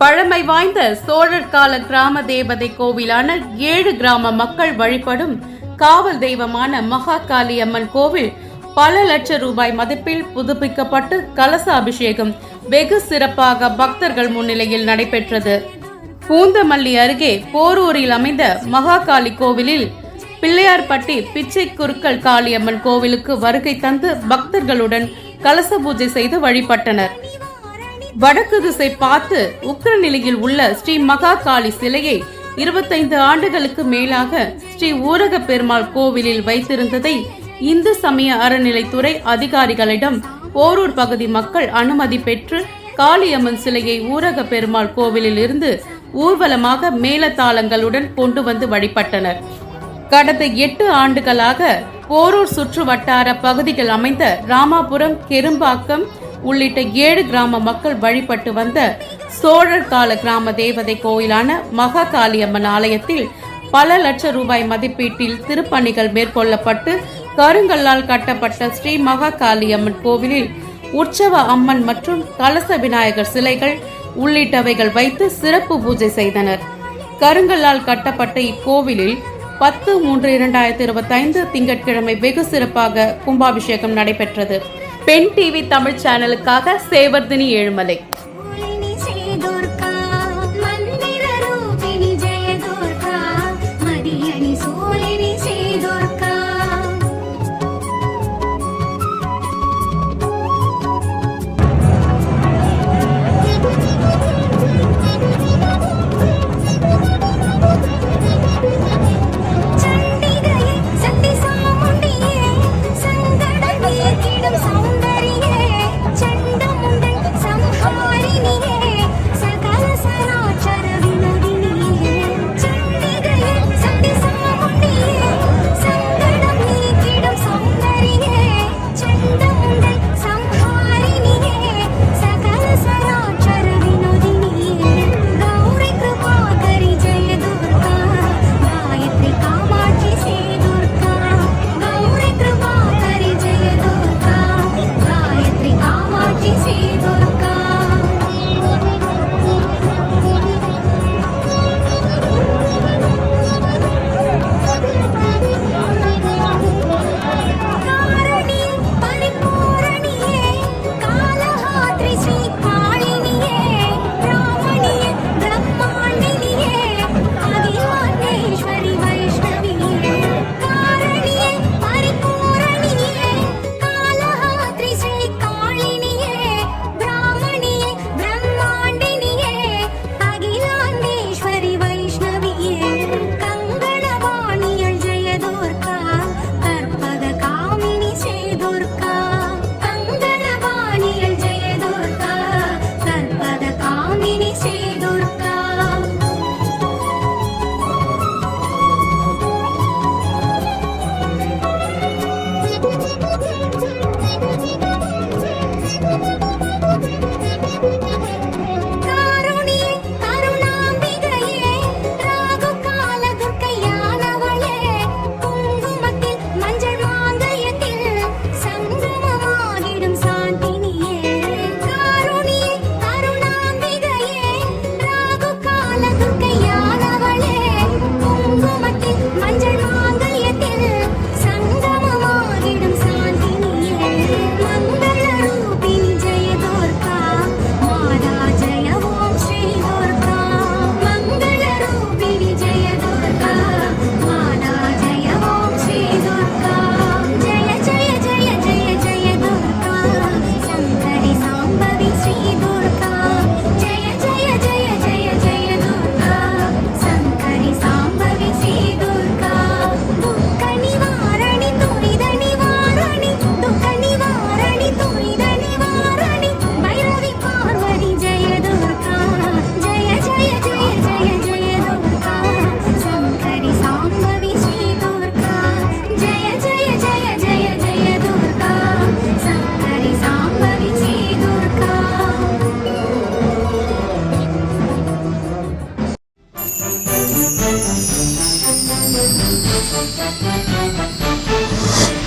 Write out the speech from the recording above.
பழமை வாய்ந்த சோழர் கால கிராம தேவதை கோவிலான ஏழு கிராம மக்கள் வழிபடும் காவல் தெய்வமான மகாகாளி அம்மன் கோவில் பல லட்சம் ரூபாய் மதிப்பில் புதுப்பிக்கப்பட்டு கலச அபிஷேகம் வெகு சிறப்பாக பக்தர்கள் முன்னிலையில் நடைபெற்றது. பூந்தமல்லி அருகே போரூரில் அமைந்த மகாகாளி கோவிலில் பிள்ளையார்பட்டி பிச்சை குருக்கள் காளியம்மன் கோவிலுக்கு வருகை தந்து பக்தர்களுடன் கலச பூஜை செய்து வழிபட்டனர். வடக்கு திசை பார்த்து உக்ர நிலையில் உள்ள ஸ்ரீ மகா காளி சிலையை இருபத்தைந்து ஆண்டுகளுக்கு மேலாக ஸ்ரீ ஊரக பெருமாள் கோவிலில் வைத்திருந்ததை இந்து சமய அறநிலைத்துறை அதிகாரிகளிடம் போரூர் பகுதி மக்கள் அனுமதி பெற்று காளியம்மன் சிலையை ஊரக பெருமாள் கோவிலில் இருந்து ஊர்வலமாக மேலத்தாளங்களுடன் கொண்டு வந்து வழிபட்டனர். கடந்த எட்டு ஆண்டுகளாக போரூர் சுற்று வட்டார பகுதிகள் அமைந்த ராமாபுரம் கெரும்பாக்கம் உள்ளிட்ட ஏழு கிராம மக்கள் வழிபட்டு வந்த சோழர் கால கிராம தேவதை கோயிலான மகாகாளியம்மன் ஆலயத்தில் பல லட்சம் ரூபாய் மதிப்பீட்டில் திருப்பணிகள் மேற்கொள்ளப்பட்டு கருங்கல்லால் கட்டப்பட்ட ஸ்ரீ மகா காளியம்மன் கோவிலில் உற்சவ அம்மன் மற்றும் கலச விநாயகர் சிலைகள் உள்ளிட்டவைகள் வைத்து சிறப்பு பூஜை செய்தனர். கருங்கல்லால் கட்டப்பட்ட இக்கோவிலில் பத்து மூன்று இரண்டாயிரத்தி இருபத்தைந்து திங்கட்கிழமை வெகு சிறப்பாக கும்பாபிஷேகம் நடைபெற்றது. பெண் டிவி தமிழ் சேனலுக்காக சேவர்தினி ஏழுமலை. Thank you.